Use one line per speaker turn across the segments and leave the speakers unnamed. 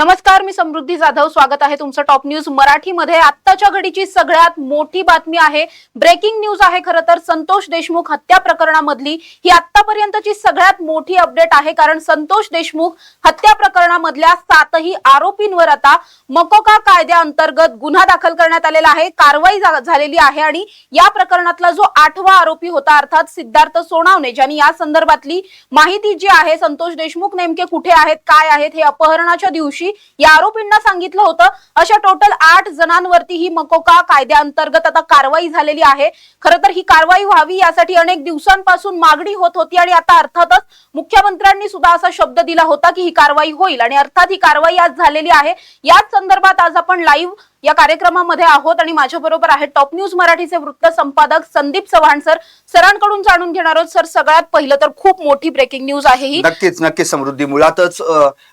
नमस्कार मी समृद्धी जाधव. स्वागत आहे तुमचं टॉप न्यूज मराठीमध्ये. आत्ताच्या घडीची सगळ्यात मोठी बातमी आहे. ब्रेकिंग न्यूज आहे खरं तर. संतोष देशमुख हत्या प्रकरणामधली ही आतापर्यंतची सगळ्यात मोठी अपडेट आहे. कारण संतोष देशमुख हत्या प्रकरणामधल्या सातही आरोपींवर आता मकोका कायद्याअंतर्गत गुन्हा दाखल करण्यात आलेला आहे. कारवाई झा- झालेली आहे आणि या प्रकरणातला जो आठवा आरोपी होता अर्थात सिद्धार्थ सोनावणे ज्यांनी या संदर्भातली माहिती जी आहे संतोष देशमुख नेमके कुठे आहेत काय आहेत हे अपहरणाच्या दिवशी या आरोपींना सांगितलं होतं. अशा टोटल आठ जणांवरती ही मकोका कायद्याअंतर्गत आता कारवाई झालेली आहे. खर तर ही कारवाई व्हावी यासाठी अनेक दिवसांपासून मागणी होत होती आणि आता अर्थातच मुख्यमंत्र्यांनी सुद्धा असा शब्द दिला होता की ही कारवाई होईल आणि अर्थात ही कारवाई आज झालेली आहे. याच संदर्भात आज आपण लाईव्ह या कार्यक्रमामध्ये आहोत आणि माझ्या बरोबर आहेत टॉप न्यूज मराठीचे वृत्त संपादक संदीप चव्हाण सर. सरांकडून जाणून घेणार आहोत. सर सगळ्यात पहिलं तर खूप मोठी ब्रेकिंग न्यूज आहे ही.
नक्कीच नक्कीच समृद्धी. मुळातच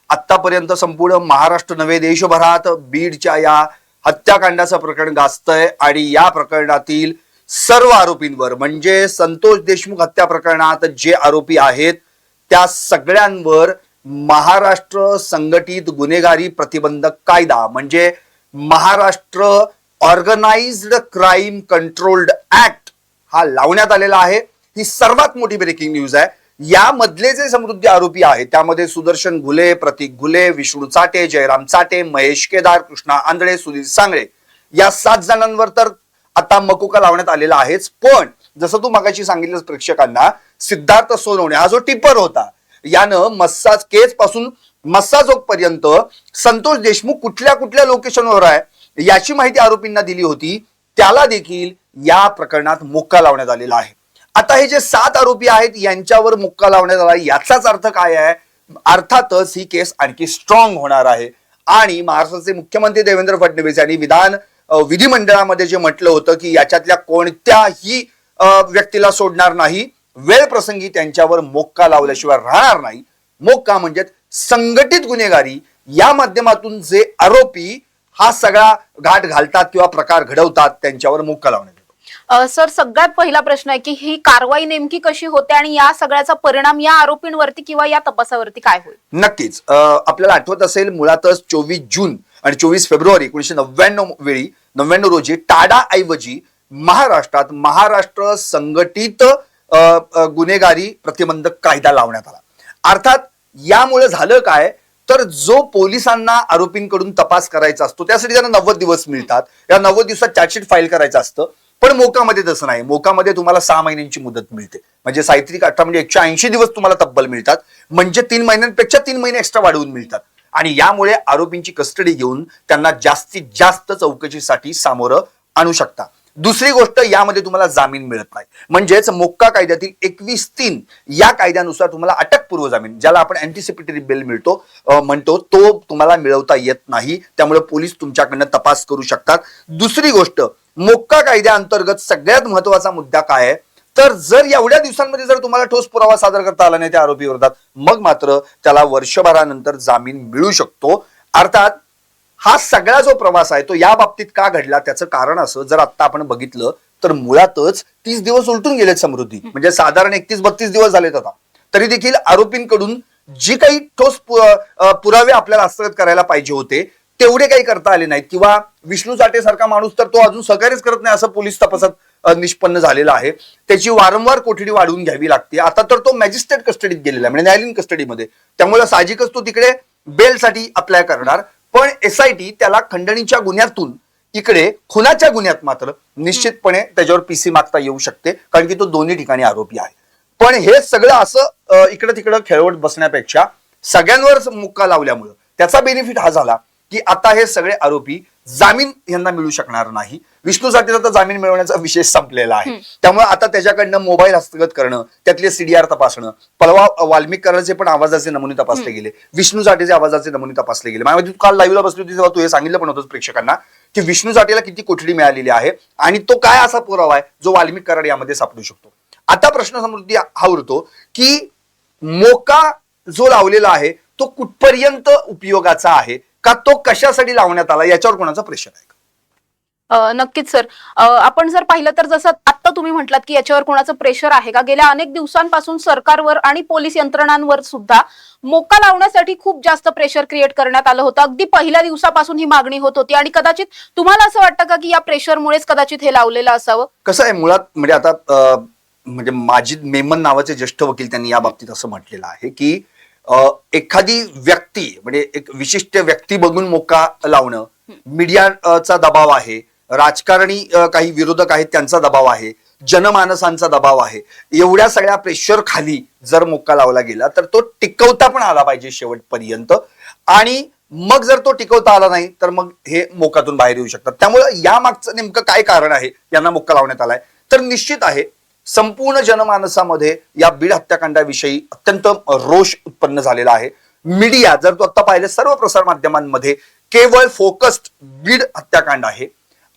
आतापर्यंत संपूर्ण महाराष्ट्र नव्हे देशभरात बीडच्या या हत्याकांडाचं प्रकरण गाजतंय आणि या प्रकरणातील सर्व आरोपींवर म्हणजे संतोष देशमुख हत्या प्रकरणात जे आरोपी आहेत त्या सगळ्यांवर महाराष्ट्र संघटित गुन्हेगारी प्रतिबंधक कायदा म्हणजे Maharashtra organised crime controlled act हा लावण्यात आलेला आहे. ही सर्वात मोठी ब्रेकिंग न्यूज आहे. यामधले जे समृद्धी आरोपी आहेत त्यामध्ये सुदर्शन घुले प्रतीक घुले विष्णू चाटे जयराम चाटे महेश केदार कृष्णा आंधळे सुनील सांगळे. या सात जणांवर तर आता मकोका लावण्यात आलेला आहेच. पण जसं तू मगाशी सांगितलं प्रेक्षकांना सिद्धार्थ सोनवणे हा जो टिपर होता यानं मस्साज केस पासून मस्साजोग पर्यंत संतोष देशमुख कुठल्या कुठल्या लोकेशनवर आहे याची माहिती आरोपींना दिली होती त्याला देखील या प्रकरणात मुक्का लावण्यात आलेला आहे. आता हे जे सात आरोपी आहेत यांच्यावर मुक्का लावण्यात आला याचाच अर्थ काय आहे? अर्थातच ही केस आणखी स्ट्रॉंग होणार आहे. आणि महाराष्ट्राचे मुख्यमंत्री देवेंद्र फडणवीस यांनी विधान विधिमंडळामध्ये जे म्हटलं होतं की याच्यातल्या कोणत्याही व्यक्तीला सोडणार नाही. वेळ प्रसंगी त्यांच्यावर मोक्का लावल्याशिवाय राहणार नाही. मोक्का म्हणजे संघटित गुन्हेगारी या माध्यमातून जे आरोपी हा सगळा घाट घालतात किंवा प्रकार घडवतात त्यांच्यावर मोक्का लावण्यात येतो.
सर सगळ्यात पहिला प्रश्न आहे की ही कारवाई नेमकी कशी होते आणि या सगळ्याचा परिणाम या आरोपींवरती किंवा या तपासावरती काय होईल?
नक्कीच. आपल्याला आठवत असेल मुळातच चोवीस जून आणि चोवीस फेब्रुवारी एकोणीशे नव्याण्णव वेळी नव्याण्णव रोजी टाडा ऐवजी महाराष्ट्रात महाराष्ट्र संघटित गुन्हेगारी प्रतिबंधक कायदा लावण्यात आला. अर्थात यामुळे झालं काय? तर जो पोलिसांना आरोपींकडून तपास करायचा असतो त्यासाठी त्यांना नव्वद दिवस मिळतात. या नव्वद दिवसात चार्जशीट फाईल करायचं असतं. पण मोकामध्ये तसं नाही. मोकामध्ये तुम्हाला सहा महिन्यांची मुदत मिळते. म्हणजे साहित्रिक अठरा म्हणजे एकशे ऐंशी दिवस तुम्हाला तब्बल मिळतात. म्हणजे तीन महिन्यांपेक्षा तीन महिने एक्स्ट्रा वाढवून मिळतात. आणि यामुळे आरोपींची कस्टडी घेऊन त्यांना जास्तीत जास्त चौकशीसाठी सामोरं आणू शकता. दुसरी गोष्ट यामध्ये तुम्हाला जामीन मिळत नाही. म्हणजेच मोक्का कायद्यातील एकवीस तीन या कायद्यानुसार तुम्हाला अटकपूर्व जामीन ज्याला आपण अँटिसिपेटरी बिल मिळतो म्हणतो तो तुम्हाला मिळवता येत नाही. त्यामुळे पोलीस तुमच्याकडनं तपास करू शकतात. दुसरी गोष्ट मोक्का कायद्याअंतर्गत सगळ्यात महत्त्वाचा मुद्दा काय आहे? तर जर एवढ्या दिवसांमध्ये जर तुम्हाला ठोस पुरावा सादर करता आला नाही त्या आरोपी विरोधात मग मात्र त्याला वर्षभरानंतर जामीन मिळू शकतो. अर्थात हा सगळा जो प्रवास आहे तो या बाबतीत का घडला त्याचं कारण असं जर आता आपण बघितलं तर मुळातच तीस दिवस उलटून गेलेत समृद्धी. म्हणजे साधारण एकतीस बत्तीस दिवस झालेत आता. तरी देखील आरोपींकडून जी काही ठोस पुरावे आपल्याला हस्तगत करायला पाहिजे होते तेवढे काही करता आले नाहीत. किंवा विष्णू चाटे सारखा माणूस तर तो अजून सहकार्यच करत नाही असं पोलीस तपासात निष्पन्न झालेलं आहे. त्याची वारंवार कोठडी वाढवून घ्यावी लागते. आता तर तो मॅजिस्ट्रेट कस्टडीत गेलेला आहे म्हणजे न्यायालयीन कस्टडीमध्ये. त्यामुळे साहजिकच तो तिकडे बेलसाठी अप्लाय करणार. पण एसआयटी त्याला खंडणीच्या गुन्ह्यातून इकडे खुनाच्या गुन्ह्यात मात्र निश्चितपणे त्याच्यावर पीसी मागता येऊ शकते कारण की तो दोन्ही ठिकाणी आरोपी आहे. पण हे सगळं असं इकडं तिकडं खेळवट बसण्यापेक्षा सगळ्यांवर मुक्का लावल्यामुळं त्याचा बेनिफिट हा झाला. की आता हे सगळे आरोपी जामीन यांना मिळू शकणार नाही. विष्णूसाठी तर जामीन मिळवण्याचा विषय संपलेला आहे. त्यामुळे आता त्याच्याकडनं मोबाईल हस्तगत करणं त्यातले सीडीआर तपासणं पलवा वाल्मिक करायचे पण आवाजाचे नमुने तपासले गेले. विष्णू साठेचे आवाजाचे नमुने तपासले गेले. माझ्या तू काल लाईव्हला बसली होती तेव्हा तू हे सांगितलं पण होतं प्रेक्षकांना की विष्णू साठेला किती कोठडी मिळालेली आहे आणि तो काय असा पुरावा आहे जो वाल्मिक कराड यामध्ये सापडू शकतो. आता प्रश्न समृद्धी हा उरतो की मोका जो लावलेला आहे तो कुठपर्यंत उपयोगाचा आहे? का तो कशासाठी लावण्यात आला? याच्यावर कोणाचा प्रेशर आहे का?
नक्कीच सर आपण जर पाहिलं तर जसं आत्ता तुम्ही म्हटलात की याच्यावर कोणाचं प्रेशर आहे का? गेल्या अनेक दिवसांपासून सरकारवर आणि पोलीस यंत्रणांवर सुद्धा मोका लावण्यासाठी खूप जास्त प्रेशर क्रिएट करण्यात आलं होतं. अगदी पहिल्या दिवसापासून ही मागणी होत होती आणि कदाचित तुम्हाला असं वाटतं का की या प्रेशरमुळेच कदाचित हे लावलेलं असावं?
कसं आहे मुळात म्हणजे आता म्हणजे माजिद मेमन नावाचे ज्येष्ठ वकील त्यांनी या बाबतीत असं म्हटलेलं आहे की एखादी व्यक्ती म्हणजे एक विशिष्ट व्यक्ती बघून मोका लावणं मीडियाचा दबाव आहे राजकारणी काही विरोधक आहेत त्यांचा दबाव आहे जनमानसांचा दबाव आहे एवढ्या सगळ्या प्रेशर खाली जर मोका लावला गेला तर तो टिकवता पण आला पाहिजे शेवटपर्यंत. आणि मग जर तो टिकवता आला नाही तर मग हे मोकातून बाहेर येऊ शकतात. त्यामुळे या मागचं नेमकं काय कारण आहे? यांना मोका लावण्यात आलाय. तर निश्चित आहे संपूर्ण जनमानसामध्ये या बीड हत्याकांडाविषयी अत्यंत रोष उत्पन्न झालेला आहे. मीडिया जर तू आता पाहिलं सर्व प्रसार माध्यमांमध्ये केवळ फोकस्ड बीड हत्याकांड आहे.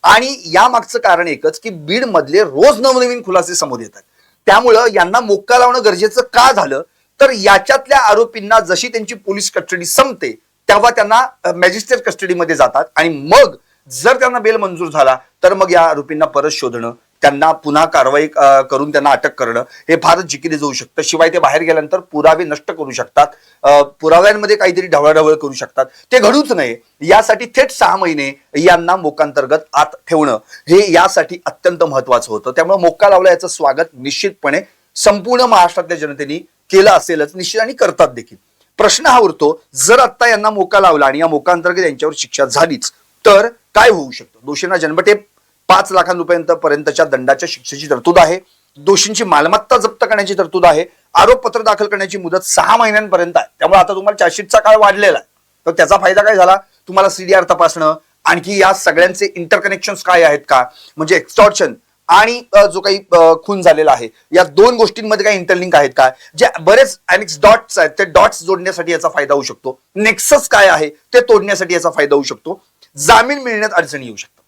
आणि या मागचं कारण एकच की बीड मधले रोज नवनवीन खुलासे समोर येतात. त्यामुळं यांना मोक्का लावणं गरजेचं का झालं? तर याच्यातल्या आरोपींना जशी त्यांची पोलीस कस्टडी संपते तेव्हा त्यांना मॅजिस्ट्रेट कस्टडीमध्ये जातात. आणि मग जर त्यांना बेल मंजूर झाला तर मग या आरोपींना परत शोधणं त्यांना पुन्हा कारवाई करून त्यांना अटक करणं हे फारच जिकिरी जाऊ शकतं. शिवाय ते बाहेर गेल्यानंतर पुरावे नष्ट करू शकतात. अं, पुराव्यांमध्ये काहीतरी ढवळाढवळ करू शकतात. ते घडूच नये. यासाठी थेट सहा महिने यांना मोकांतर्गत आत ठेवणं हे यासाठी अत्यंत महत्वाचं होतं. त्यामुळे मोका लावला याचं स्वागत निश्चितपणे संपूर्ण महाराष्ट्रातल्या जनतेने केलं असेलच निश्चित आणि करतात देखील. प्रश्न हा उरतो जर आत्ता यांना मोका लावला आणि या मोकांतर्गत यांच्यावर शिक्षा झालीच तर काय होऊ शकतं? दोषींना जन्मठेप पाच लाखां पर्यंतच्या दंडाच्या शिक्षेची तरतूद आहे. दोषींची मालमत्ता जप्त करण्याची तरतूद आहे. आरोपपत्र दाखल करण्याची मुदत सहा महिन्यांपर्यंत आहे. त्यामुळे आता तुम्हाला चार्जशीटचा काळ वाढलेला आहे. तर त्याचा फायदा काय झाला? तुम्हाला सीडीआर तपासणं आणखी या सगळ्यांचे इंटरकनेक्शन काय आहेत का? म्हणजे एक्स्टॉर्शन आणि जो काही खून झालेला आहे. या दोन गोष्टींमध्ये काही इंटरलिंक आहेत का? जे बरेच अनेक्स डॉट्स आहेत ते डॉट्स जोडण्यासाठी याचा फायदा होऊ शकतो. नेक्सस काय आहे? ते तोडण्यासाठी याचा फायदा होऊ शकतो. जामीन मिळण्यात अडचणी येऊ शकतात.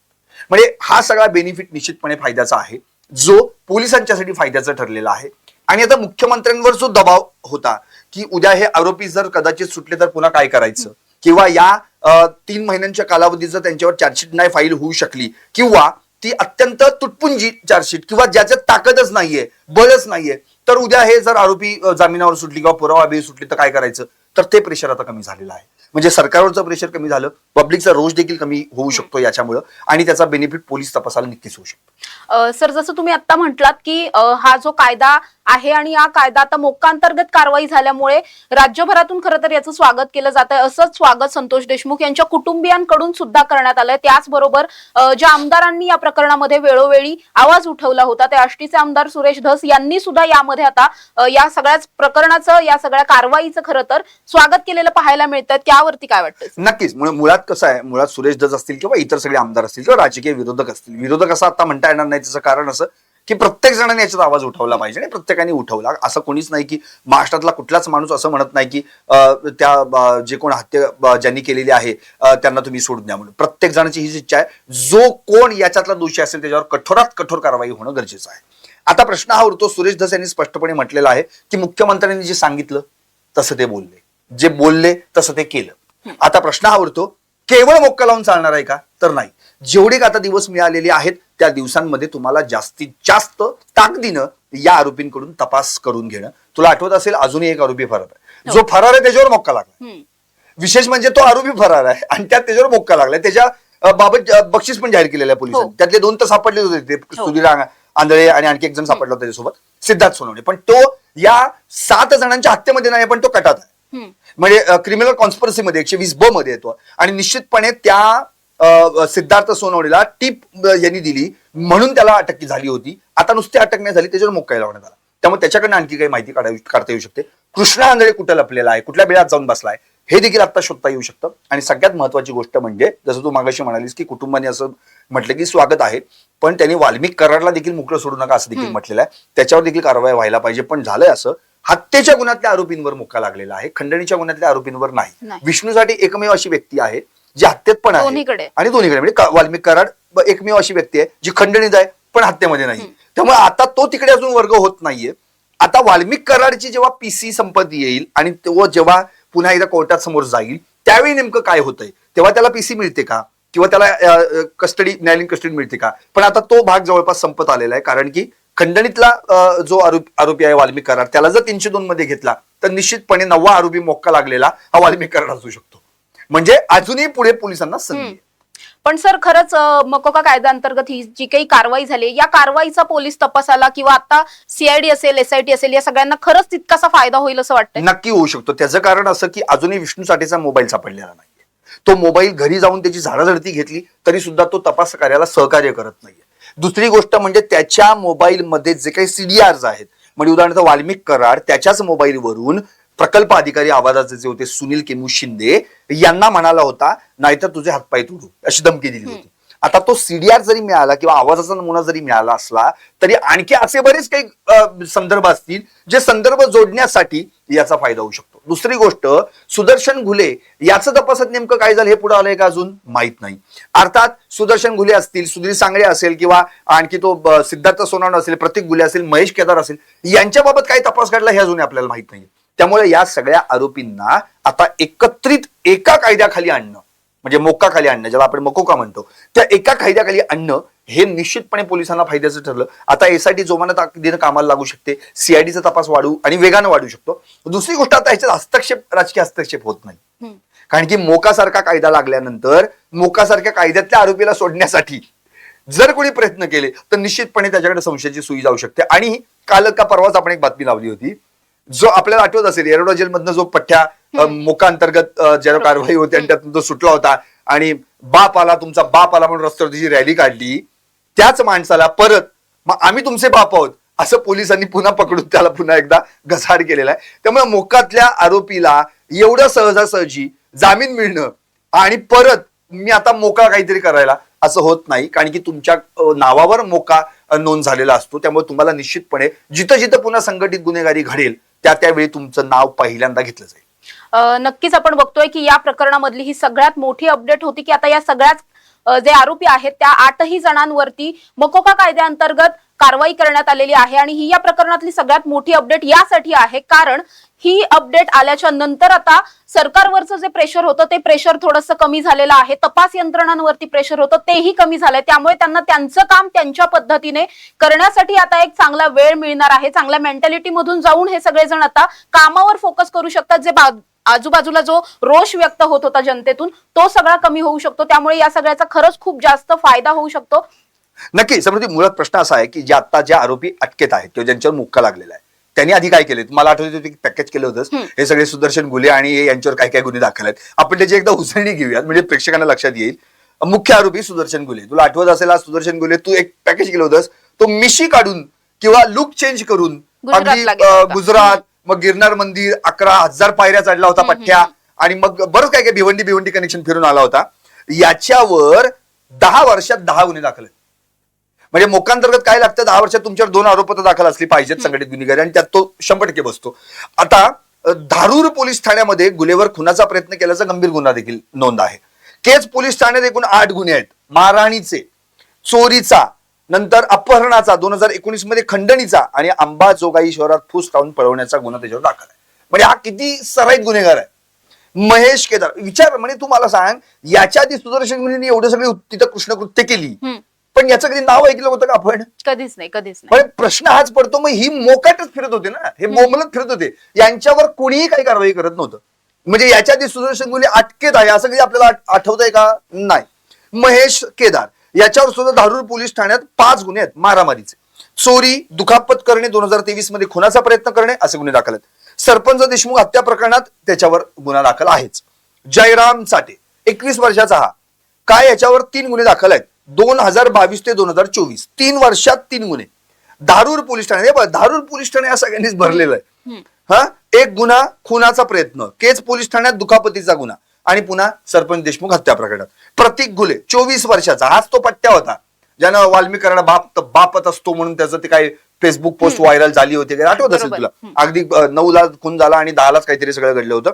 म्हणजे हा सगळा बेनिफिट निश्चितपणे फायद्याचा आहे. जो पोलिसांच्यासाठी फायद्याचा ठरलेला आहे. आणि आता मुख्यमंत्र्यांवर जो दबाव होता की उद्या हे आरोपी जर कदाचित सुटले तर पुन्हा काय करायचं? किंवा या तीन महिन्यांच्या कालावधीत जर त्यांच्यावर चार्जशीट नाही फाईल होऊ शकली. किंवा ती अत्यंत तुटपुंजी चार्जशीट किंवा ज्याच्यात ताकदच नाहीये बळच नाहीये तर उद्या हे जर आरोपी जामिनावर सुटली किंवा पुरावा सुटली तर काय करायचं? तर ते प्रेशर आता कमी झालेलं आहे. म्हणजे सरकारवरचं प्रेशर कमी झालं पब्लिकचा रोष देखील कमी होऊ शकतो याच्यामुळं आणि त्याचा बेनिफिट पोलीस तपासाला नक्कीच होऊ शकतो.
सर जसं तुम्ही आता म्हटलात की अ, हा जो कायदा आहे आणि हा कायदा आता मोक्कांतर्गत कारवाई झाल्यामुळे राज्यभरातून खरं तर याचं स्वागत केलं जात आहे. असंच स्वागत संतोष देशमुख यांच्या कुटुंबियांकडून सुद्धा करण्यात आलंय. त्याचबरोबर ज्या आमदारांनी या प्रकरणामध्ये वेळोवेळी आवाज उठवला होता त्या आष्टीचे आमदार सुरेश धस यांनी सुद्धा यामध्ये आता या सगळ्याच प्रकरणाचं या सगळ्या कारवाईचं खरं तर स्वागत केलेलं पाहायला मिळतं त्यावरती काय वाटतं?
नक्कीच. मुळात कसं आहे? मुळात सुरेश दस असतील किंवा इतर सगळे आमदार असतील किंवा राजकीय विरोधक असतील. विरोधक असं आता म्हणता येणार नाही त्याचं कारण असं की प्रत्येक जणांनी याच्यात आवाज उठवला पाहिजे आणि प्रत्येकाने उठवला. असं कोणीच नाही की महाराष्ट्रातला कुठलाच माणूस असं म्हणत नाही की त्या जे कोण हत्या ज्यांनी केलेली आहे त्यांना तुम्ही सोडून द्या म्हणून. प्रत्येक जणांची हीच इच्छा आहे. जो कोण याच्यातला दोषी असेल त्याच्यावर कठोरात कठोर कारवाई होणं गरजेचं आहे. आता प्रश्न हा उरतो सुरेश धस यांनी स्पष्टपणे म्हटलेला आहे की मुख्यमंत्र्यांनी जे सांगितलं तसं ते बोलले. जे बोलले तसं ते केलं. आता प्रश्न हा उरतो केवळ मोक्का लावून चालणार आहे का? तर नाही. जेवढे का आता दिवस मिळालेले आहेत त्या दिवसांमध्ये तुम्हाला जास्तीत जास्त ताकदीनं या आरोपींकडून तपास करून घेणं. तुला आठवत असेल अजूनही एक आरोपी फरार आहे. जो फरार आहे त्याच्यावर मोक्का लागला. विशेष म्हणजे तो आरोपी फरार आहे आणि त्यात त्याच्यावर मोक्का लागलाय त्याच्या बाबत बक्षीस पण जाहीर केलेलं आहे
हो.
पोलिसांनी त्यातले दोन तर सापडले होते. ते
हो.
सुधीर आंधळे आणि आणखी एक जण सापडला होता त्याच्यासोबत. सिद्धार्थ सोनवणे. पण तो या सात जणांच्या हत्येमध्ये नाही पण तो कटात आहे. म्हणजे क्रिमिनल कॉन्स्परसीमध्ये एकशे वीस ब मध्ये येतो. आणि निश्चितपणे त्या सिद्धार्थ सोनवणेला टीप यांनी दिली. म्हणून त्याला अटक झाली होती. आता नुसती अटक नाही झाली त्याच्यावर मोक्का लावण्यात आला त्यामुळे त्याच्याकडनं आणखी काही माहिती काढा काढता येऊ शकते. कृष्णा आंधळे कुठं लपलेला आहे? कुठल्या बेळात जाऊन बसलाय? हे देखील आता शोधता येऊ शकतं. आणि सगळ्यात महत्वाची गोष्ट म्हणजे जसं तू मागाशी म्हणालीस की कुटुंबाने असं म्हटलं की स्वागत आहे पण त्यांनी वाल्मिक कराडला देखील मोकळं सोडू नका असं देखील म्हटलेलं आहे. त्याच्यावर देखील कारवाई व्हायला पाहिजे पण झालंय असं. हत्येच्या गुन्ह्यातल्या आरोपींवर मुक्का लागलेला आहे. खंडणीच्या गुन्ह्यातल्या आरोपींवर नाही. विष्णूसाठी एकमेव अशी व्यक्ती आहे. जी हत्येत पण आहे.
दोन्हीकडे.
आणि दोन्हीकडे. म्हणजे का- वाल्मिक कराड ब- एकमेव अशी व्यक्ती आहे जी खंडणीत आहे पण हत्येमध्ये नाही. त्यामुळे आता तो तिकडे अजून वर्ग होत नाहीये. आता वाल्मिक कराडची जेव्हा पीसी संपत्ती येईल आणि तो जेव्हा पुन्हा एकदा कोर्टात समोर जाईल त्यावेळी नेमकं काय होतंय? तेव्हा त्याला पीसी मिळते का? किंवा त्याला कस्टडी न्यायालयीन कस्टडी मिळते का? पण आता तो भाग जवळपास संपत आलेला आहे कारण की खंडणीतला अ, जो आरोप आरोपी आहे वाल्मिक करार त्याला जर तीनशे दोन मध्ये घेतला तर निश्चितपणे नववा आरोपी मोक्का लागलेला हा वाल्मिक करार असू शकतो. म्हणजे अजूनही पुढे पोलिसांना संधी आहे.
पण सर खरंच अं, मकोका कायद्याअंतर्गत ही जी काही कारवाई झाली या कारवाईचा पोलीस तपासाला किंवा आता सीआयडी असेल एसआयटी असेल या सगळ्यांना खरंच तितकासा फायदा होईल असं वाटतंय?
नक्की होऊ शकतो. त्याचं कारण असं की अजूनही विष्णू साठेचा मोबाईल सापडलेला नाही तो मोबाईल घरी जाऊन त्याची झाडाझडती घेतली तरी सुद्धा तो तपास कार्याला सहकार्य करत नाहीये. दुसरी गोष्ट म्हणजे त्याच्या मोबाईलमध्ये जे काही सीडीआर आहेत म्हणजे उदाहरणार्थ वाल्मिक करार त्याच्याच मोबाईलवरून प्रकल्प अधिकारी आवाजाचे जे होते सुनील केमू शिंदे यांना म्हणाला होता नाहीतर तुझे हातपाय तुडू अशी धमकी दिली होती. आता तो सीडीआर जरी मिळाला किंवा आवाजाचा नमुना जरी मिळाला असला तरी आणखी असे बरेच काही संदर्भ असतील जे संदर्भ जोडण्यासाठी याचा फायदा होऊ शकतो. दुसरी गोष्ट सुदर्शन घुले याचं तपासात नेमकं काय झालं हे पुढे आलंय का अजून? माहीत नाही. अर्थात सुदर्शन घुले असतील सुधीर सांगळे असेल किंवा आणखी तो सिद्धार्थ सोनावणे असेल प्रतीक घुले असेल महेश केदार असेल यांच्याबाबत काय तपास काढला हे अजूनही आपल्याला माहीत नाही त्यामुळे या सगळ्या आरोपींना आता एकत्रित एका कायद्याखाली आणणं म्हणजे मोक्का खाली आणणं ज्याला आपण मकोका म्हणतो त्या एका कायद्याखाली आणणं हे निश्चितपणे पोलिसांना फायद्याचं ठरलं. आता एसआयटी जोमानं ताकदीनं कामाला लागू शकते सीआयडीचा तपास वाढू आणि वेगानं वाढू शकतो. दुसरी गोष्ट आता ह्याच्यात हस्तक्षेप राजकीय हस्तक्षेप होत नाही. कारण की मोकासारखा कायदा लागल्यानंतर मोकासारख्या कायद्यातल्या आरोपीला सोडण्यासाठी जर कोणी प्रयत्न केले तर निश्चितपणे त्याच्याकडे संशयाची सुई जाऊ शकते. आणि काल का परवाच आपण एक बातमी लावली होती जो आपल्याला आठवत असेल येरवडा जेलमधनं जो पठ्ठ्या अ, मोका अंतर्गत अ, ज्या कारवाई होती आणि त्यातून तो सुटला होता आणि बाप आला तुमचा बाप आला म्हणून रस्त्यावर जी रॅली काढली त्याच माणसाला परत मग आम्ही तुमचे बाप आहोत असं पोलिसांनी पुन्हा पकडून त्याला पुन्हा एकदा घसाड केलेला आहे. त्यामुळे मोकातल्या आरोपीला एवढं सहजासहजी जामीन मिळणं आणि परत मी आता मोका काहीतरी करायला असं होत नाही. कारण की तुमच्या नावावर मोका नोंद झालेला असतो. त्यामुळे तुम्हाला निश्चितपणे जिथं जिथं पुन्हा संघटित गुन्हेगारी घडेल त्या त्यावेळी तुमचं नाव पहिल्यांदा घेतलं जाईल.
नक्कीच आपण बघतोय की या प्रकरणामधली ही सगळ्यात मोठी अपडेट होती की आता या सगळ्याच जे आरोपी आहेत त्या आठही जणांवरती मकोका कायद्याअंतर्गत कारवाई करण्यात आलेली आहे आणि ही या प्रकरणातली सगळ्यात मोठी अपडेट यासाठी आहे. कारण ही अपडेट आल्याच्यानंतर आता सरकारवरचं जे प्रेशर होतं ते प्रेशर थोडंसं कमी झालेलं आहे. तपास यंत्रणांवरती प्रेशर होतं तेही कमी झालंय. त्यामुळे त्यांना त्यांचं काम त्यांच्या पद्धतीने करण्यासाठी आता एक चांगला वेळ मिळणार आहे. चांगल्या मेंटॅलिटी मधून जाऊन हे सगळेजण आता कामावर फोकस करू शकतात. जे बा- आजूबाजूला जो रोष व्यक्त होत होता जनतेतून तो सगळा कमी होऊ शकतो. त्यामुळे या सगळ्याचा खरंच खूप जास्त फायदा होऊ शकतो.
नक्की समृद्धी मुळात प्रश्न असा आहे की जे आता ज्या आरोपी अटकेत आहेत किंवा ज्यांच्यावर मुक्का लागलेला आहे त्यांनी आधी काय केले मला आठवते होते की पॅकेज केलं होतं. हे सगळे सुदर्शन गुले आणि हे यांच्यावर काय काय गुन्हे दाखल आहेत? आपण त्याची एकदा उसळणी घेऊयात म्हणजे प्रेक्षकांना लक्षात येईल. मुख्य आरोपी सुदर्शन गुले. तुला आठवत असेल आज सुदर्शन गुले तू एक पॅकेज केलं होतंस. तो मिशी काढून किंवा लुक चेंज करून अगदी. गुजरात मग गिरनार मंदिर अकरा हजार पायऱ्या चढला होता पठ्ठ्या आणि मग बरंच काय काय भिवंडी भिवंडी कनेक्शन फिरून आला होता. याच्यावर दहा वर्षात दहा गुन्हे दाखल आहेत. म्हणजे मोकांतर्गत काय लागतं? दहा वर्षात तुमच्यावर दोन आरोपपत्र दाखल असली पाहिजेत संघटित गुन्हेगारी आणि त्यात तो शंभर टक्के बसतो. आता धारूर पोलीस ठाण्यामध्ये गुन्हेवर खुनाचा प्रयत्न केल्याचा गंभीर गुन्हा देखील नोंद आहे. केज पोलीस ठाण्यात एकूण आठ गुन्हे आहेत. मारहाणीचे चोरीचा नंतर अपहरणाचा दोन हजार एकोणीसमध्ये खंडणीचा आणि अंबाजोगाई शहरात फूस लावून पळवण्याचा गुन्हा त्याच्यावर दाखल आहे. म्हणजे हा किती सराईत गुन्हेगार आहे? महेश केदार विचार म्हणजे तू मला सांग याच्या आधी सुदर्शन गुन्ह्यांनी एवढं सगळी तिथं कृष्णकृत्य केली. पण याचं कधी नाव ऐकलं होतं का आपण?
कधीच नाही कधीच नाही.
पण प्रश्न हाच पडतो मग ही मोकाटच फिरत होते ना हे बोंबलत फिरत होते. यांच्यावर कोणीही काही कारवाई करत नव्हतं. म्हणजे याच्या आधी सुदर्शन गुन्हे अटकेत आहे असं कधी आपल्याला आठ- आठवतंय का? नाही. महेश केदार याच्यावर सुद्धा धारूर पोलीस ठाण्यात पाच गुन्हे आहेत मारामारीचे. चोरी दुखापत करणे दोन हजार तेवीसमध्ये खुनाचा प्रयत्न करणे असे गुन्हे दाखल आहेत. सरपंच देशमुख हत्या प्रकरणात त्याच्यावर गुन्हा दाखल आहेच. जयराम चाटे एकवीस वर्षाचा हा. काय याच्यावर तीन गुन्हे दाखल आहेत? दोन हजार बावीस ते दोन हजार चोवीस. तीन वर्षात तीन गुन्हे. धारूर पोलीस ठाणे. हे बघ, धारूर पोलीस ठाणे या सगळ्यांनीच भरलेलं आहे. हा? एक गुन्हा खुनाचा प्रयत्न. केज पोलीस ठाण्यात दुखापतीचा गुन्हा. आणि पुन्हा सरपंच देशमुख हत्या प्रकरणात. प्रतीक गुले चोवीस वर्षाचा. हाच तो पट्ट्या होता. ज्यानं वाल्मिकांना बाप बापत असतो म्हणून त्याचं ते काय फेसबुक पोस्ट व्हायरल झाली होती. आठवत असेल. तुला. अगदी अ, नऊला खून झाला आणि दहालाच काहीतरी सगळं घडलं होतं.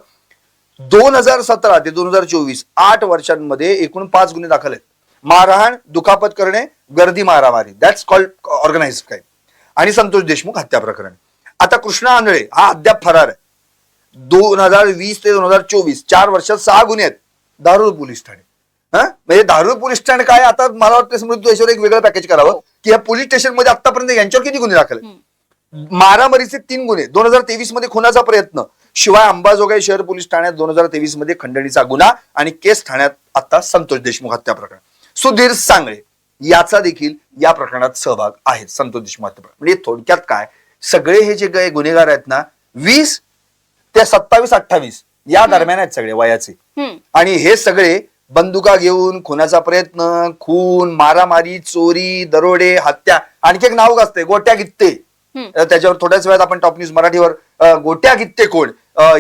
दोन हजार सतरा ते दोन हजार चोवीस आठ वर्षांमध्ये एकूण पाच गुन्हे दाखल आहेत. मारहाण दुखापत करणे गर्दी मारामारी. दॅट्स कॉल्ड ऑर्गनाइज क्राईम आणि संतोष देशमुख हत्या प्रकरण. आता कृष्णा आंधळे हा अद्याप फरार आहे. दोन हजार वीस ते दोन हजार चोवीस चार वर्षात सहा गुन्हे आहेत. दारूर पोलीस ठाणे. हा? म्हणजे धारूर पोलीस स्टँड काय आता मला वाटतं समृद्धी याच्यावर एक वेगळं पॅकेज करावं की या पोलीस स्टेशनमध्ये आतापर्यंत यांच्यावर किती गुन्हे दाखल? मारामारीचे तीन गुन्हे. दोन हजार तेवीसमध्ये खुनाचा प्रयत्न. शिवाय अंबाजोगाई शहर पोलीस ठाण्यात दोन हजार तेवीसमध्ये खंडणीचा गुन्हा आणि केस ठाण्यात आता संतोष देशमुख हत्या प्रकरण. सुधीर सांगळे याचा देखील या प्रकरणात सहभाग आहे संतोष देशमुख म्हणजे थोडक्यात काय? सगळे हे जे काही गुन्हेगार आहेत ना वीस ते सत्तावीस अठ्ठावीस या दरम्यान आहेत सगळे वयाचे. आणि हे सगळे बंदुका घेऊन खुनाचा प्रयत्न खून मारामारी चोरी दरोडे हत्या आणखी एक नाव असते गोट्या गित्ते. त्याच्यावर थोड्याच वेळात आपण टॉप न्यूज मराठीवर गोट्या गित्ते कोण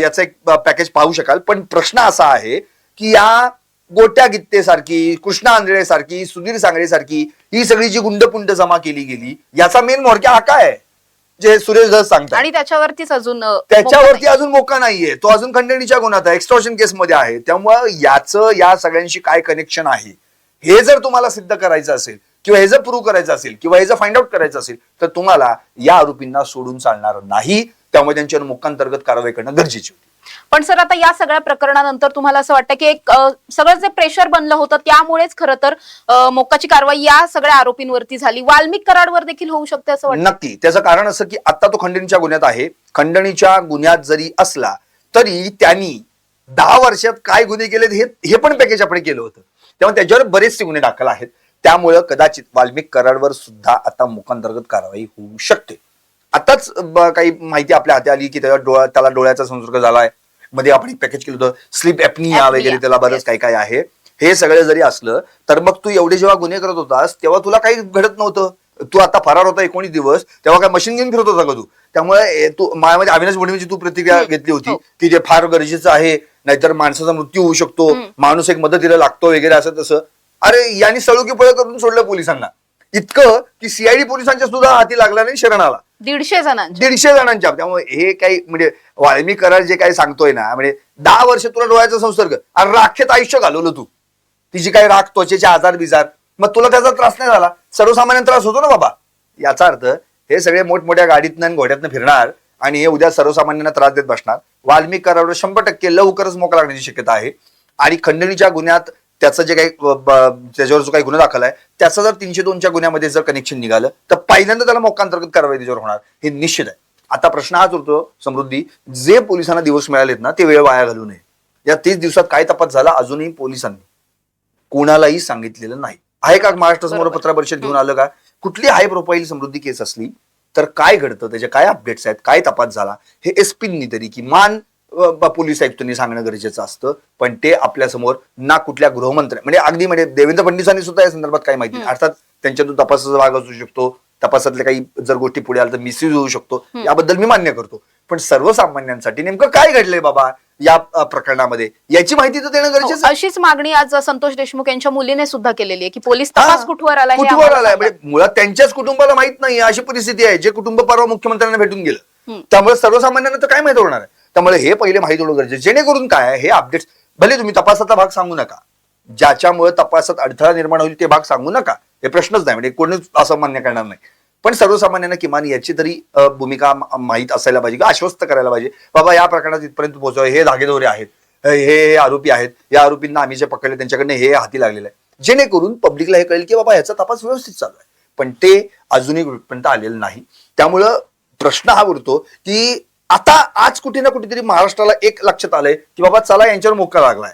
याचं एक पॅकेज पाहू शकाल. पण प्रश्न असा आहे की या गोट्या गित्ते सारखी कृष्णा आंधळे सारखी सुधीर सांगळे सारखी ही सगळी जी गुंडपुंड जमा केली गेली याचा मेन मोडक्या हा काय? जे सुरेश धस सांगतात.
आणि त्याच्यावरतीच अजून
त्याच्यावरती अजून मोका नाहीये. तो अजून खंडणीच्या गुन्ह्यात आहे एक्स्ट्रॉशन केस मध्ये आहे. त्यामुळं याचं या सगळ्यांशी काय कनेक्शन आहे? हे जर तुम्हाला सिद्ध करायचं असेल किंवा हे जर प्रूव्ह करायचं असेल किंवा हे जर फाइंड आउट करायचं असेल तर तुम्हाला या आरोपींना सोडून चालणार नाही. त्यामुळे त्यांच्यावर मोक्कांतर्गत कारवाई करणं गरजेची होती.
पण सर आता या सगळ्या प्रकरणानंतर तुम्हाला असं वाटतं की एक सगळं जे प्रेशर बनलं होतं त्यामुळेच खरं तर मोक्काची कारवाई या सगळ्या आरोपींवरती झाली. वाल्मिक कराडवर देखील होऊ शकते असं वाटतं?
नक्की. त्याचं कारण असं की आता तो खंडणीच्या गुन्ह्यात आहे. खंडणीच्या गुन्ह्यात जरी असला तरी त्यांनी दहा वर्षात काय गुन्हे केलेत हे हे पण पॅकेज आपण केलं होतं. तेव्हा त्याच्यावर बरेचसे गुन्हे दाखल आहेत. त्यामुळं कदाचित वाल्मिक कराडवर सुद्धा आता मुखांतर्गत कारवाई होऊ शकते. आताच काही माहिती आपल्या हाती आली की त्याला डोळा त्याला डोळ्याचा संसर्ग झालाय. मध्ये आपण एक पॅकेज केलं होतं स्लीप एपनिया
Apnea,
वगैरे त्याला बरंच. काय काय आहे हे सगळं जरी असलं तर मग तू एवढे जेव्हा गुन्हे करत होतास तेव्हा तुला काही घडत नव्हतं तू आता फरार होता एकोणीस दिवस तेव्हा काय मशीन घेऊन फिरत होता का तू त्यामुळे तू माझ्यामध्ये अविनाश बोडीची तू प्रतिक्रिया. घेतली होती
हो.
की ते फार गरजेचं आहे नाहीतर माणसाचा मृत्यू होऊ शकतो. माणूस एक मदतीला लागतो वगैरे असं तसं अरे यांनी सळुकी पळ करून सोडलं पोलिसांना इतकं की सीआयडी पोलिसांच्या सुद्धा हाती लागला नाही शरणाला
दीडशे जणांचे
दीडशे जणांच्या. त्यामुळे हे काही म्हणजे वाल्मिक करार जे काही सांगतोय ना म्हणजे दहा वर्ष तुला डोळ्याचा संसर्ग. आणि राखेत आयुष्य घालवलं तू. तिची काही राख त्वचेचे आजार बिजार. मग तुला त्याचा त्रास नाही झाला. सर्वसामान्य त्रास होतो ना बाबा. याचा अर्थ हे सगळे मोठमोठ्या गाडीतनं आणि घोड्यातनं फिरणार आणि हे उद्या सर्वसामान्यांना त्रास देत बसणार. वाल्मिक करारावर शंभर टक्के लवकरच मोका लागण्याची शक्यता आहे. आणि खंडणीच्या गुन्ह्यात त्याचं जे काही त्याच्यावर जो काही गुन्हा दाखल आहे त्याचं जर तीनशे दोनच्या गुन्ह्यामध्ये जर कनेक्शन निघालं तर पहिल्यांदा त्याला मोक्कांतर्गत कारवाई त्याच्यावर होणार. हे निश्चित आहे. आता प्रश्न हाच उरतो समृद्धी जे पोलिसांना दिवस मिळालेत ना ते वेळ वाया घालू नये. या तीस दिवसात काय तपास झाला अजूनही पोलिसांनी कोणालाही सांगितलेलं नाही. आहे का महाराष्ट्र समोर. पत्र परिषद घेऊन आलं का? कुठली हाय प्रोफाईल समृद्धी केस असली तर काय घडतं? त्याचे काय अपडेट्स आहेत? काय तपास झाला? हे एसपींनी तरी किमान पोलीस आयुक्तांनी सांगणं गरजेचं असतं पण ते आपल्यासमोर ना कुठल्या गृहमंत्री म्हणजे अगदी म्हणजे देवेंद्र फडणवीसांनी सुद्धा या संदर्भात काय माहिती. अर्थात त्यांच्यातून तपासाचा भाग असू शकतो तपासातल्या काही जर गोष्टी पुढे आल्या तर मिसयूज होऊ शकतो. याबद्दल मी मान्य करतो पण सर्वसामान्यांसाठी नेमकं काय घडलंय बाबा या प्रकरणामध्ये याची माहिती तर देणं गरजेचं आहे.
अशीच मागणी आज संतोष देशमुख यांच्या मुलीने सुद्धा केलेली आहे की पोलीस
हा.
तपास कुठवर आला हे
कुठवर आलाय. म्हणजे मुळात त्यांच्याच कुटुंबाला माहीत नाही अशी परिस्थिती आहे जे कुटुंब परवा मुख्यमंत्र्यांना भेटून गेलं. त्यामुळे सर्वसामान्यांना तर काय माहिती होणार आहे त्यामुळे हे पहिले माहिती होणं गरजेचं जेणेकरून काय हे अपडेट्स भले तुम्ही तपासाचा भाग सांगू नका ज्याच्यामुळे तपासात अडथळा निर्माण होईल ते भाग सांगू नका हे प्रश्नच नाही म्हणजे कोणीच असं मान्य करणार नाही. पण सर्वसामान्यांना किमान याची तरी भूमिका माहीत असायला पाहिजे किंवा आश्वस्त करायला पाहिजे बाबा या प्रकरणात इथपर्यंत पोहोचव हे धागेदोरे आहेत हे हे आरोपी आहेत या आरोपींना आम्ही जे पकडले त्यांच्याकडनं हे हाती लागलेलं आहे. जेणेकरून पब्लिकला हे कळेल की बाबा ह्याचा तपास व्यवस्थित चालू आहे. पण ते अजूनही कुठपर्यंत आलेलं नाही. त्यामुळं प्रश्न हा उरतो की आता आज कुठे ना कुठेतरी महाराष्ट्राला एक लक्षात आलंय की बाबा चला यांच्यावर मोका लागलाय.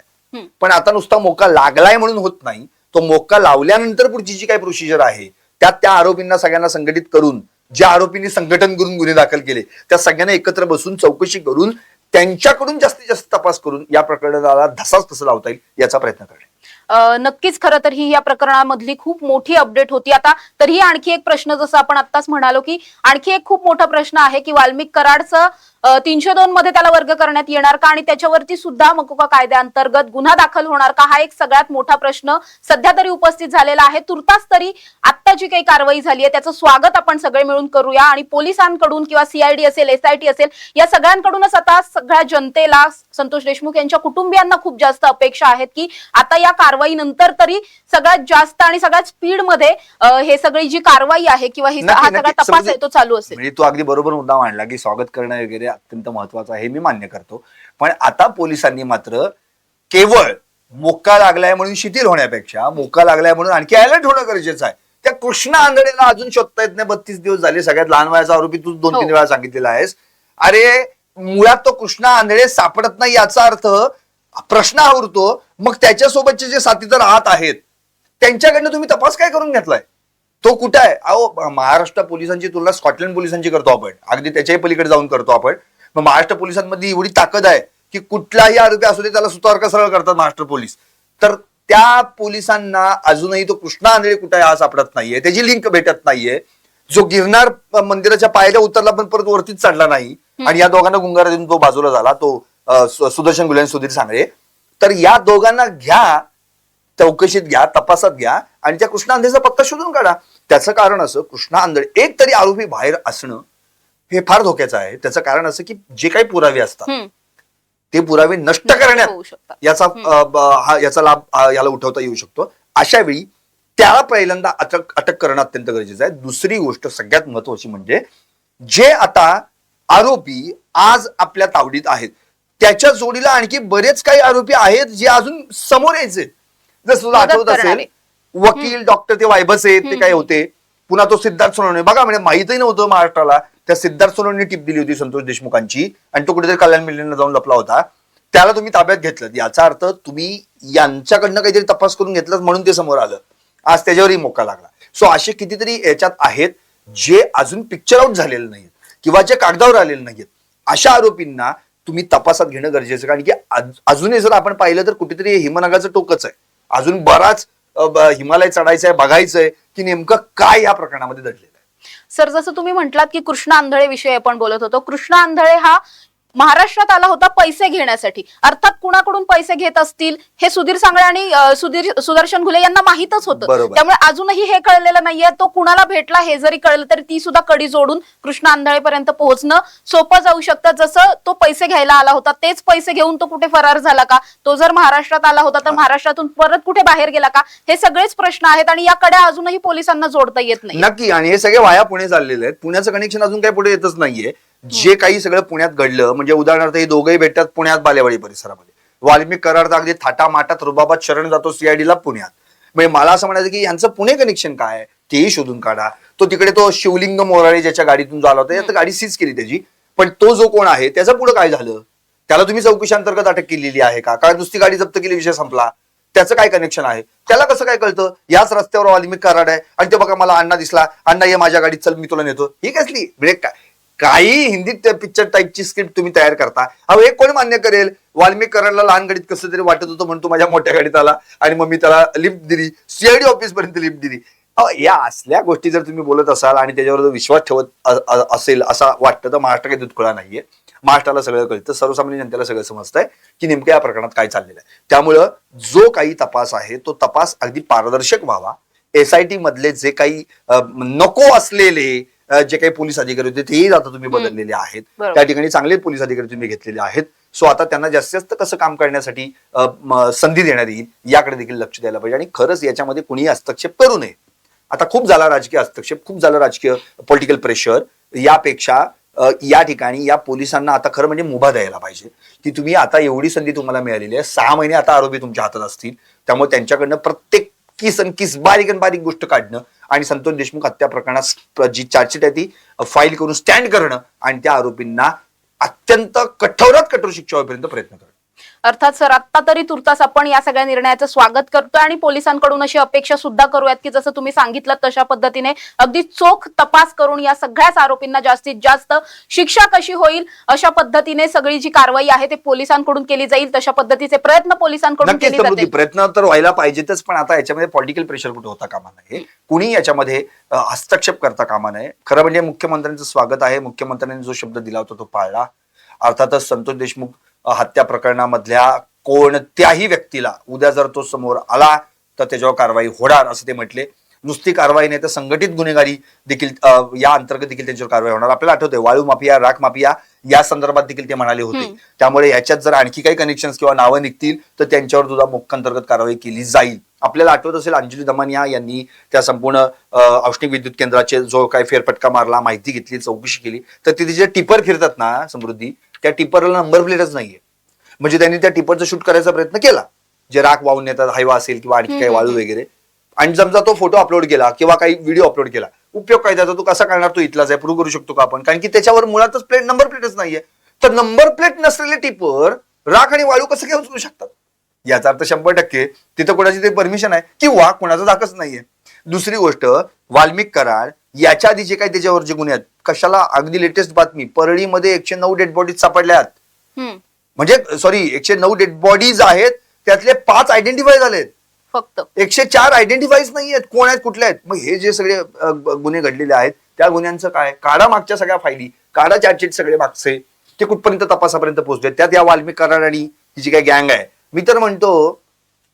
पण आता नुसता मोका लागलाय म्हणून होत नाही. तो मोका लावल्यानंतर पुढची जी काही प्रोसिजर आहे? त्यात त्या आरोपींना सगळ्यांना संघटित करून ज्या आरोपींनी संघटन करून गुन्हे दाखल केले त्या सगळ्यांना एकत्र बसून चौकशी करून त्यांच्याकडून जास्तीत जास्त तपास करून या प्रकरणाला धसाच कसं लावता येईल याचा प्रयत्न करणे
नक्कीच खरं तर ही या प्रकरणामधली खूप मोठी अपडेट होती. आता तरीही आणखी एक प्रश्न जसं आपण आत्ताच म्हणालो की आणखी एक खूप मोठा प्रश्न आहे की वाल्मिक कराडचं तीनशे दोन मध्ये त्याला वर्ग करण्यात येणार का? आणि त्याच्यावरती सुद्धा मकोका कायद्याअंतर्गत गुन्हा दाखल होणार का? हा एक सगळ्यात मोठा प्रश्न सध्या तरी उपस्थित झालेला आहे. तुर्तास तरी आत्ता जी काही कारवाई झाली आहे त्याचं स्वागत आपण सगळे मिळून करूया. आणि पोलिसांकडून किंवा सीआयडी असेल एसआयटी असेल या सगळ्यांकडूनच आता सगळ्या जनतेला संतोष देशमुख यांच्या कुटुंबियांना खूप जास्त अपेक्षा आहेत की आता या कारवाईनंतर तरी सगळ्यात जास्त आणि सगळ्यात स्पीडमध्ये हे सगळी जी कारवाई आहे किंवा ही हा. सगळा तपास आहे तो चालू असेल
म्हणजे तो अगदी बरोबर मुद्दा मांडला की स्वागत करणं वगैरे अत्यंत महत्वाचं आहे हे मी मान्य करतो पण आता पोलिसांनी मात्र केवळ मोका लागलाय म्हणून शिथिल होण्यापेक्षा मोका लागलाय म्हणून आणखी अलर्ट होणं गरजेचं आहे त्या कृष्णा आंधळेला अजून शोधता येत नाही बत्तीस दिवस झाले सगळ्यात लहान वयाचा आरोपी तू दोन
हो.
तीन वेळा सांगितलेला आहेस अरे मुळात तो कृष्णा आंधळे सापडत नाही याचा अर्थ प्रश्न हा उरतो मग त्याच्यासोबतचे जे साथीदार आहात आहेत त्यांच्याकडनं तुम्ही तपास काय करून घेतलाय? तो कुठं आहे? अहो महाराष्ट्र पोलिसांची तुलना स्कॉटलंड पोलिसांची करतो आपण. अगदी त्याच्याही पलीकडे जाऊन करतो आपण. मग महाराष्ट्र पोलिसांमध्ये एवढी ताकद आहे की कुठलाही आरोपी असू दे त्याला सुतारका सरळ करतात महाराष्ट्र पोलीस. तर त्या पोलिसांना अजूनही तो कृष्णा आंधळे कुठे आहे हा सापडत नाहीये. त्याची लिंक भेटत नाहीये. जो गिरनार मंदिराच्या पायऱ्या उतरला पण परत वरतीच चढला नाही. आणि या दोघांना गुंगारा देऊन तो बाजूला झाला. तो सुदर्शन गुले आणि सुधीर सांगळे. तर या दोघांना घ्या चौकशीत घ्या तपासात घ्या आणि त्या कृष्णा आंधळेचा पत्ता शोधून काढा. त्याचं कारण असं कृष्णा आंधळे एक तरी आरोपी बाहेर असणं हे फार धोक्याचं आहे. त्याचं कारण असं की जे काही पुरावे असतात. ते पुरावे नष्ट करण्यात याचा याचा लाभ याला उठवता येऊ शकतो. अशा वेळी त्याला पहिल्यांदा अटक अटक करणं अत्यंत गरजेचं आहे. दुसरी गोष्ट सगळ्यात महत्वाची म्हणजे जे आता आरोपी आज आपल्या तावडीत आहेत त्याच्या जोडीला आणखी बरेच काही आरोपी आहेत जे अजून समोर यायचे. जर तुला आठवत असेल. वकील डॉक्टर ते वायबस आहेत ते काय होते. पुन्हा तो सिद्धार्थ सोनवणे. बघा म्हणजे माहितही नव्हतं महाराष्ट्राला. त्या सिद्धार्थ सोनवणे टिप दिली होती संतोष देशमुखांची. आणि तो कुठेतरी कल्याण मिल्यांना जाऊन लपला होता. त्याला तुम्ही ताब्यात घेतलं. याचा अर्थ तुम्ही यांच्याकडनं काहीतरी तपास करून घेतलं म्हणून ते समोर आलं. आज त्याच्यावरही मोका लागला. सो असे कितीतरी याच्यात आहेत जे अजून पिक्चर आउट झालेले नाहीत किंवा जे कागदावर आलेले नाहीत अशा आरोपींना तुम्ही तपासात घेणं गरजेचं आहे. कारण की अजूनही जर आपण पाहिलं तर कुठेतरी हे हिमनगाचं टोकच आहे. अजून बराच हिमालय चढायचं आहे बघायचंय की नेमकं काय या प्रकरणामध्ये दडलेलं आहे.
सर जसं तुम्ही म्हटलात की कृष्णा आंधळे विषयी आपण बोलत होतो. कृष्णा आंधळे हा महाराष्ट्रात आला होता पैसे घेण्यासाठी. अर्थात कुणाकडून पैसे घेत असतील हे सुधीर सांगळे आणि सुधीर सुदर्शन घुले यांना माहीतच होतं. त्यामुळे अजूनही हे कळलेलं नाहीये. तो कुणाला भेटला हे जरी कळलं तरी ती सुद्धा कडी जोडून कृष्णा आंधळेपर्यंत पोहोचणं सोपं जाऊ शकतं. जसं तो पैसे घ्यायला आला होता तेच पैसे घेऊन तो कुठे फरार झाला का? तो जर महाराष्ट्रात आला होता तर महाराष्ट्रातून परत कुठे बाहेर गेला का? हे सगळेच प्रश्न आहेत आणि या कड्या अजूनही पोलिसांना जोडता येत नाही
नक्की. आणि हे सगळे वाया पुणे चाललेले आहेत. पुण्याचं कनेक्शन अजून काही पुढे येतच नाहीये. जे काही सगळं पुण्यात घडलं म्हणजे उदाहरणार्थ हे दोघंही भेटतात पुण्यात बालेवाडी परिसरामध्ये. वाल्मिक करार अगदी थाटा माटात रुबाबात शरण जातो सीआयडीला पुण्यात. म्हणजे मला असं म्हणायचं की यांचं पुणे कनेक्शन काय आहे? तेही शोधून काढा. तो तिकडे तो शिवलिंग मोराळे ज्याच्या गाडीतून आला होता यात गाडी सीज केली त्याची. पण तो जो कोण आहे त्याचं पुढे काय झालं? त्याला तुम्ही चौकशी अंतर्गत अटक केलेली आहे का? कारण नुसती गाडी जप्त केली विषय संपला. त्याचं काय कनेक्शन आहे? त्याला कसं काय कळतं? याच रस्त्यावर वाल्मिक कराड आहे. आणि ते बघा मला अण्णा दिसला. अण्णा ये माझ्या गाडीत चल मी तुला नेतो. ही कसली? ब्रेक काय? काही हिंदीत पिक्चर टाईपची स्क्रिप्ट तुम्ही तयार करता. अहो हे कोण मान्य करेल? वाल्मिक लहान गाडीत कसं तरी वाटत होतं म्हणून तो माझ्या मोठ्या गाडीत आला आणि मग मी त्याला लिफ्ट दिली. सीआयडी ऑफिस पर्यंत लिफ्ट दिली. या असल्या गोष्टी जर तुम्ही बोलत असाल आणि त्याच्यावर जर विश्वास ठेवत असेल असा वाटतं तर महाराष्ट्र काही दुधखोळा नाहीये. महाराष्ट्राला सगळं कळतं. सर्वसामान्य जनतेला सगळं समजतंय की नेमक्या या प्रकरणात काय चाललेलं आहे. त्यामुळं जो काही तपास आहे तो तपास अगदी पारदर्शक व्हावा. एसआयटी मधले जे काही नको असलेले जे काही पोलीस अधिकारी होते तेही आता तुम्ही बदललेले आहेत. त्या ठिकाणी चांगले पोलीस अधिकारी तुम्ही घेतलेले आहेत. सो आता त्यांना जास्तीत जास्त कसं काम करण्यासाठी संधी देण्यात येईल याकडे देखील लक्ष द्यायला पाहिजे. आणि खरंच याच्यामध्ये कुणीही हस्तक्षेप करू नये. आता खूप झाला राजकीय हस्तक्षेप खूप झालं राजकीय पॉलिटिकल प्रेशर यापेक्षा या ठिकाणी या पोलिसांना आता खरं म्हणजे मुभा द्यायला पाहिजे. की तुम्ही आता एवढी संधी तुम्हाला मिळालेली आहे. सहा महिने आता आरोपी तुमच्या हातात असतील. त्यामुळे त्यांच्याकडनं प्रत्येक किस आणि किस बारीक आणि बारीक गोष्ट काढणं आणि संतोष देशमुख हत्या प्रकरणात जी चार्जशीट आहे ती फाईल करून स्टँड करणं आणि त्या आरोपींना अत्यंत कठोरात कठोर शिक्षा होईपर्यंत प्रयत्न करणं.
अर्थात सर आता तरी तुर्तास आपण या सगळ्या निर्णयाचं स्वागत करतोय आणि पोलिसांकडून अशी अपेक्षा सुद्धा करूयात की जसं तुम्ही सांगितलं तशा पद्धतीने अगदी चोख तपास करून या सगळ्याच आरोपींना जास्तीत जास्त शिक्षा कशी होईल अशा पद्धतीने सगळी जी कारवाई आहे ते पोलिसांकडून केली जाईल तशा पद्धतीचे प्रयत्न पोलिसांकडून केले जातील.
प्रयत्न तर व्हायला पाहिजेतच पण आता याच्यामध्ये पॉलिटिकल प्रेशर कुठे होता कामा नये. कुणी याच्यामध्ये हस्तक्षेप करता कामा नये. खरं म्हणजे मुख्यमंत्र्यांचं स्वागत आहे. मुख्यमंत्र्यांनी जो शब्द दिला होता तो पाळला. अर्थातच संतोष देशमुख हत्या प्रकरणामधल्या कोणत्याही व्यक्तीला उद्या जर तो समोर आला तर त्याच्यावर कारवाई होणार असं ते म्हटले. नुसती कारवाई नाही तर संघटित गुन्हेगारी देखील या अंतर्गत देखील त्यांच्यावर कारवाई होणार. आपल्याला आठवतंय वाळू माफिया राख माफिया या संदर्भात देखील ते म्हणाले होते. त्यामुळे याच्यात जर आणखी काही कनेक्शन किंवा नावं निघतील तर त्यांच्यावर सुद्धा मुख्य अंतर्गत कारवाई केली जाईल. आपल्याला आठवत असेल अंजली दमानिया यांनी त्या संपूर्ण औष्णिक विद्युत केंद्राचे जो काही फेरफटका मारला माहिती घेतली चौकशी केली तर तिथे जे टिपर फिरतात ना समृद्धी त्या टिपरला नंबर प्लेटच नाहीये. म्हणजे त्यांनी त्या टिपरचं शूट करायचा प्रयत्न केला. जे राख वाहून येतात हायवा असेल किंवा आणखी काही वाळू. वगैरे. आणि समजा तो फोटो अपलोड केला किंवा काही व्हिडिओ अपलोड केला उपयोग काय त्याचा? तू कसा करणार? तो इथलाच आहे प्रूव्ह करू शकतो का आपण? कारण की त्याच्यावर मुळातच प्लेट नंबर प्लेटच नाहीये. तर नंबर प्लेट नसलेले टिपर राख आणि वाळू कसं काय उचलू शकतात? याचा अर्थ शंभर टक्के तिथं कोणाची तरी परमिशन आहे किंवा कोणाचा धाकच नाहीये. दुसरी गोष्ट वाल्मिक कराड याच्या आधी जे काही त्याच्यावर जे गुन्हे आहेत? कशाला? अगदी लेटेस्ट बातमी परळीमध्ये एकशे नऊ डेड बॉडीज सापडल्यात.
हम्म,
म्हणजे सॉरी एकशे नऊ डेड बॉडीज आहेत त्यातले पाच आयडेंटिफाय झालेत.
फक्त.
एकशे चार आयडेंटिफाईज नाही आहेत. कोण आहेत? कुठले आहेत? मग हे जे सगळे गुन्हे घडलेले आहेत त्या गुन्ह्यांचं काय? काढा मागच्या सगळ्या फायली. काढा चार्जशीट सगळे मागचे. ते कुठपर्यंत तपासापर्यंत पोहोचले त्यात या वाल्मिक कराड आणि जी काही गँग आहे. मी तर म्हणतो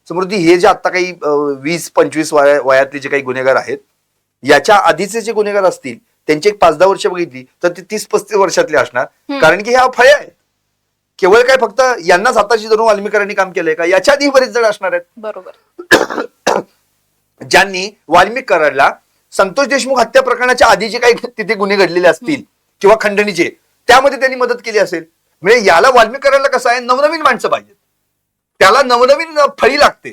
समृद्धी हे जे आता काही वीस पंचवीस वया वयातले जे काही गुन्हेगार आहेत याच्या आधीचे जे गुन्हेगार असतील त्यांची एक पाच दहा वर्ष बघितली तर ते तीस पस्तीस वर्षातले असणार. कारण की ह्या फळे आहेत. केवळ काय फक्त यांनाच हाताशी धरून वाल्मिकारांनी काम केलंय का? याच्या आधी बरेच जण असणार आहेत.
बरोबर.
ज्यांनी वाल्मिक कराडला संतोष देशमुख हत्या प्रकरणाच्या आधी जे काही तिथे गुन्हे घडलेले असतील किंवा खंडणीचे त्यामध्ये त्यांनी मदत केली असेल. म्हणजे याला वाल्मिक कराडला कसं आहे? नवनवीन माणसं पाहिजेत. त्याला नवनवीन फळी लागते.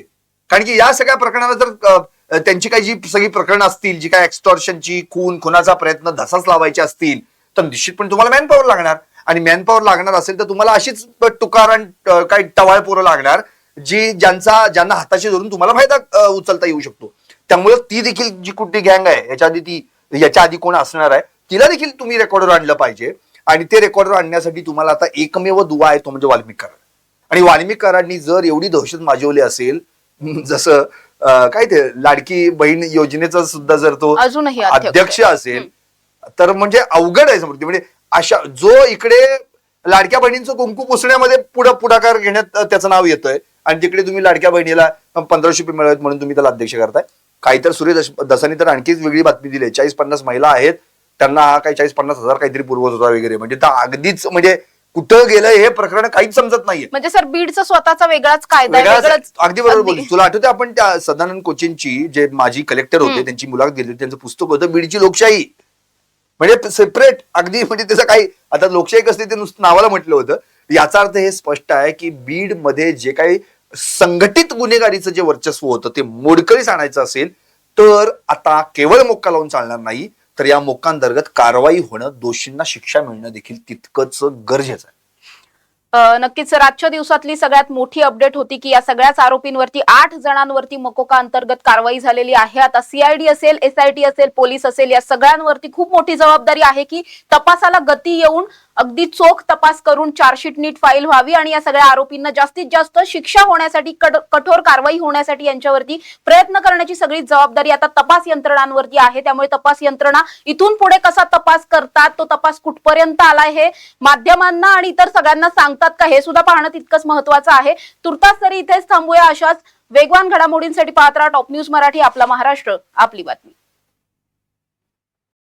कारण की या सगळ्या प्रकरणाला जर त्यांची काही जी सगळी प्रकरणं असतील जी काय एक्स्टॉर्शनची खून खुनाचा प्रयत्न धसाच लावायचे असतील तर निश्चितपणे तुम्हाला मॅनपॉवर लागणार. आणि मॅनपॉवर लागणार असेल तर तुम्हाला अशीच टुकार आणि काही टवाळ पोरं लागणार जी ज्यांचा ज्यांना हाताशी धरून तुम्हाला फायदा उचलता येऊ शकतो. त्यामुळे ती देखील जी कुठली गँग आहे याच्या आधी ती याच्या आधी कोण असणार आहे तिला देखील तुम्ही रेकॉर्डर आणलं पाहिजे. आणि ते रेकॉर्डर आणण्यासाठी तुम्हाला आता एकमेव दुवा आहे तो म्हणजे वाल्मिक आणि वाल्मिक कराडनी जर एवढी दहशत माजवली असेल जसं काय ते लाडकी बहीण योजनेचा सुद्धा जर तो
अजूनही अध्यक्ष. आहे.
असेल तर म्हणजे अवघड आहे समृद्धी. म्हणजे अशा जो इकडे लाडक्या बहिणींचं कुंकू पुसण्यामध्ये पुढं पुढाकार घेण्यात त्याचं नाव येतोय आणि तिकडे तुम्ही लाडक्या बहिणीला पंधराशे रुपये मिळत म्हणून तुम्ही त्याला अध्यक्ष करताय. काही तर सूर्य दसानी तर आणखीच वेगळी बातमी दिली चाळीस पन्नास महिला आहेत त्यांना हा काही चाळीस पन्नास हजार काहीतरी पुरवत होता वगैरे. म्हणजे तर अगदीच म्हणजे कुठं गेलं हे प्रकरण काहीच समजत नाहीये.
म्हणजे सर बीडचा स्वतःचा वेगळाच कायदा आहे,
वेगळाच-
वेगळंच.
अगदी बरोबर. बोलली. तुला आठवते आपण त्या सदानंद कोचेंची जे माजी कलेक्टर होते. त्यांची मुलाखत घेतली होती, त्यांचं पुस्तक होतं बीडची लोकशाही. म्हणजे सेपरेट अगदी म्हणजे त्याचं काही आता लोकशाही कसली ते नुसतं नावाला म्हटलं होतं. याचा अर्थ हे स्पष्ट आहे की बीडमध्ये जे काही संघटित गुन्हेगारीचं जे वर्चस्व होतं ते मोडकळीस आणायचं असेल तर आता केवळ मोक्का लावून चालणार नाही. तर या मोकांतर्गत कारवाई होणं दोषींना शिक्षा मिळणं देखील तितकंच गरजेचं आहे.
नक्कीच सर आजच्या दिवसातली सगळ्यात मोठी अपडेट होती की या सगळ्याच आरोपींवरती आठ जणांवरती मकोका अंतर्गत कारवाई झालेली आहे. आता सीआयडी असेल एसआयटी असेल पोलीस असेल या सगळ्यांवरती खूप मोठी जबाबदारी आहे की तपासाला गती येऊन अगदी चोख तपास करून चार्जशीट नीट फाईल व्हावी आणि या सगळ्या आरोपींना जास्तीत जास्त शिक्षा होण्यासाठी कठोर कारवाई होण्यासाठी यांच्यावरती प्रयत्न करण्याची सगळी जबाबदारी आता तपास यंत्रणांवरती आहे. त्यामुळे तपास यंत्रणा इथून पुढे कसा तपास करतात तो तपास कुठपर्यंत आलाय हे माध्यमांना आणि इतर सगळ्यांना सांगतात का हे सुद्धा पाहणं तितकंच महत्वाचं आहे. तुर्तास तरी इथेच थांबूया अशाच वेगवान घडामोडींसाठी पाहत राहा टॉप न्यूज मराठी आपला महाराष्ट्र आपली बातमी.